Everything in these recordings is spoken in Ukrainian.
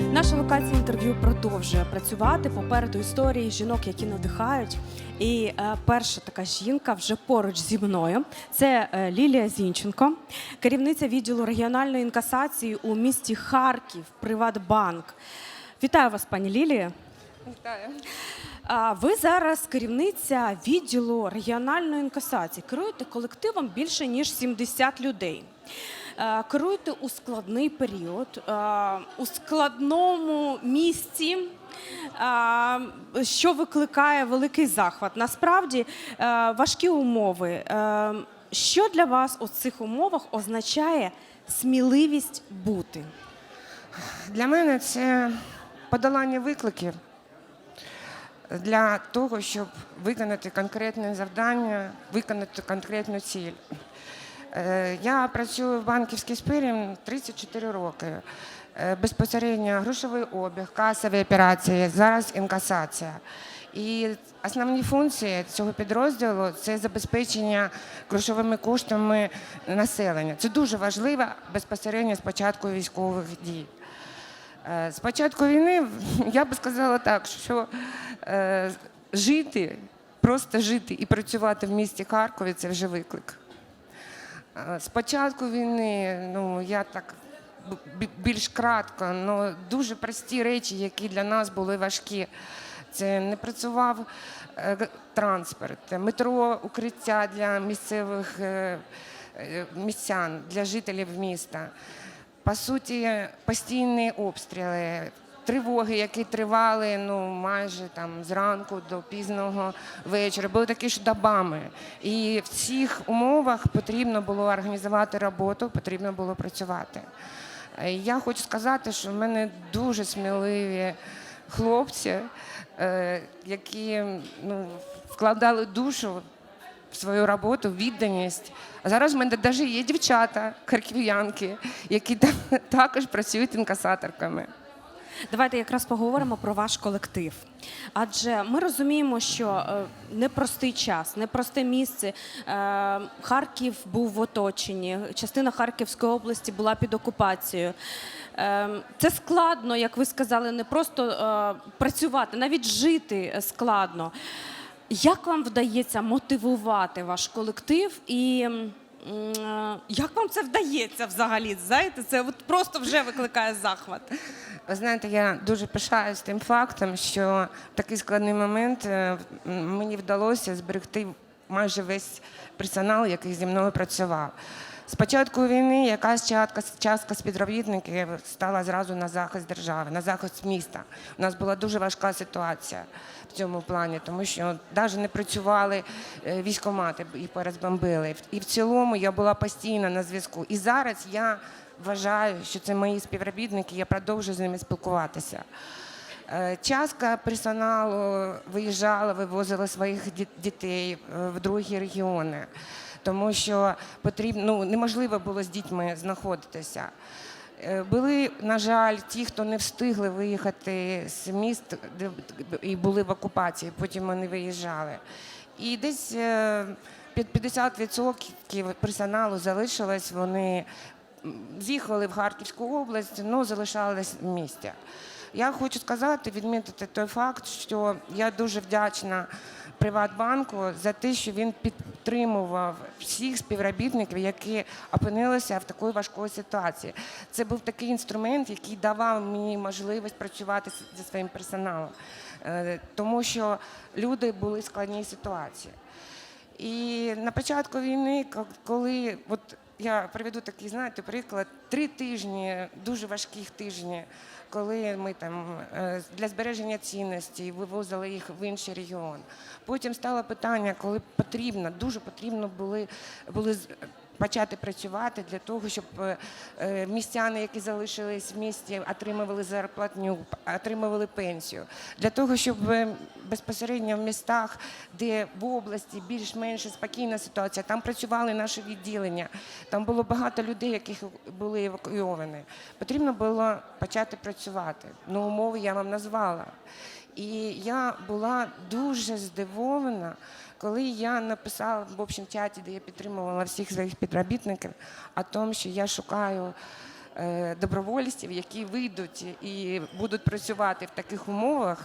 Наша локація інтерв'ю продовжує працювати попереду історії жінок, які надихають. І е, перша така жінка вже поруч зі мною. Це е, Лілія Зінченко, керівниця відділу регіональної інкасації у місті Харків, Приватбанк. Вітаю вас, пані Лілія. Вітаю. Ви зараз керівниця відділу регіональної інкасації. Керуєте колективом більше ніж 70 людей. Е, Керуєте у складний період, е, у складному місці, е, що викликає великий захват. Насправді важкі умови. Що для вас у цих умовах означає сміливість бути? Для мене це подолання викликів для того, щоб виконати конкретне завдання, виконати конкретну ціль. Е, Я працюю в банківській сфері 34 роки. Е, Безпосередньо грошовий обіг, касові операції, зараз інкасація. І основні функції цього підрозділу це забезпечення грошовими коштами населення. Це дуже важливо безпосередньо з початку військових дій. Е, З початку війни я би сказала так, що е, жити, просто жити і працювати в місті Харкові це вже виклик. Е, З початку війни, ну я так більш кратко, але дуже прості речі, які для нас були важкі. Це не працював транспорт, метро, укриття для місцевих містян, для жителів міста. По суті, постійні обстріли, тривоги, які тривали ну, майже там зранку до пізного вечора, були такі ж добами. І в цих умовах потрібно було організувати роботу, потрібно було працювати. Е, Я хочу сказати, що в мене дуже сміливі хлопці, е, які ну, вкладали душу в свою роботу, відданість. А зараз в мене навіть є дівчата, харків'янки, які та- також працюють інкасаторками. Давайте якраз поговоримо про ваш колектив. Адже ми розуміємо, що е, непростий час, непросте місце. Е, Харків був в оточенні, частина Харківської області була під окупацією. Е, Це складно, як ви сказали, не просто працювати, навіть жити складно. Як вам вдається мотивувати ваш колектив і е, як вам це вдається взагалі? Знаєте, це от просто вже викликає захват. Ви знаєте, я дуже пишаюсь тим фактом, що такий складний момент е, мені вдалося зберегти майже весь персонал, який зі мною працював. З початку війни якась частка, частка співробітників стала зразу на захист держави, на захист міста. У нас була дуже важка ситуація в цьому плані, тому що навіть не працювали е, військомати і порозбомбили. І в цілому я була постійно на зв'язку. І зараз я вважаю, що це мої співробітники, я продовжую з ними спілкуватися. Е, Частка персоналу виїжджала, вивозила своїх дітей е, в другі регіони, тому що потрібно ну, неможливо було з дітьми знаходитися. Е, Були, на жаль, ті, хто не встигли виїхати з міст де і були в окупації, потім вони виїжджали. І десь е, під 50% персоналу залишилось, вони з'їхали в Харківську область, але залишались в місті. Я хочу сказати, відмітити той факт, що я дуже вдячна Приватбанку за те, що він підтримував всіх співробітників, які опинилися в такій важкій ситуації. Це був такий інструмент, який давав мені можливість працювати зі своїм персоналом, Е, тому що люди були в складній ситуації. І на початку війни, коли от я приведу такий, знаєте, приклад, три тижні, дуже важких тижні, коли ми там е, для збереження цінностей вивозили їх в інший регіон. Потім стало питання, коли потрібно, дуже потрібно були, були почати працювати для того, щоб е, е, містяни, які залишились в місті, отримували зарплатню, отримували пенсію. Для того, щоб е, безпосередньо в містах, де в області більш-менш спокійна ситуація, там працювали наші відділення, там було багато людей, яких були евакуйовані. Потрібно було почати працювати. Ну, умови я вам назвала. І я була дуже здивована, коли я написала в общем чаті, де я підтримувала всіх своїх підробітників, о тому, що я шукаю е, добровольців, які вийдуть і будуть працювати в таких умовах.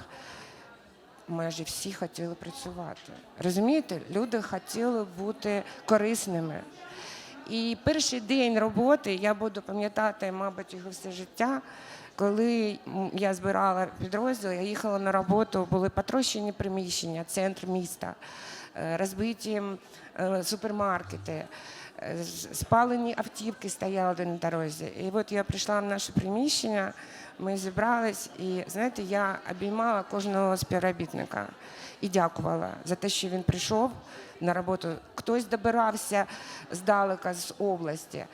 Майже всі хотіли працювати. Розумієте, люди хотіли бути корисними. І перший день роботи я буду пам'ятати, мабуть, його все життя. Коли я збирала підрозділ, я їхала на роботу, були потрощені приміщення, центр міста, е, розбиті е, супермаркети, е, спалені автівки стояли на дорозі. І от я прийшла в наше приміщення, ми зібрались, і знаєте, я обіймала кожного співробітника і дякувала за те, що він прийшов на роботу. Хтось добирався здалека з області.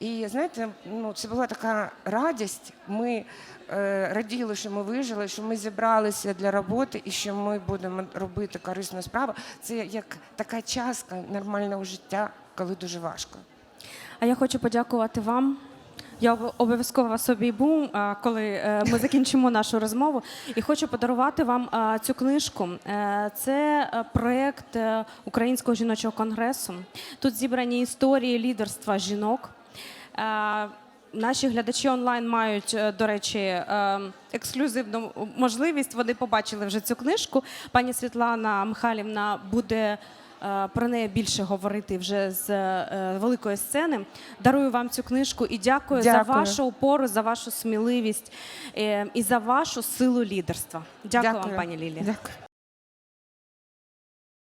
І знаєте, ну це була така радість. Ми е, раділи, що ми вижили, що ми зібралися для роботи і що ми будемо робити корисну справу. Це як така частка нормального життя, коли дуже важко. А я хочу подякувати вам. Я обов'язково вас обійму, а, коли е, ми закінчимо нашу розмову. І хочу подарувати вам цю книжку. Е, Це е, проєкт е, Українського жіночого конгресу. Тут зібрані історії лідерства жінок. Е, Наші глядачі онлайн мають, е, до речі, е, ексклюзивну можливість. Вони побачили вже цю книжку. Пані Світлана Михайлівна буде про неї більше говорити вже з великої сцени. Дарую вам цю книжку і дякую, за вашу опору, за вашу сміливість і за вашу силу лідерства. Дякую, вам, пані Лілія. Дякую.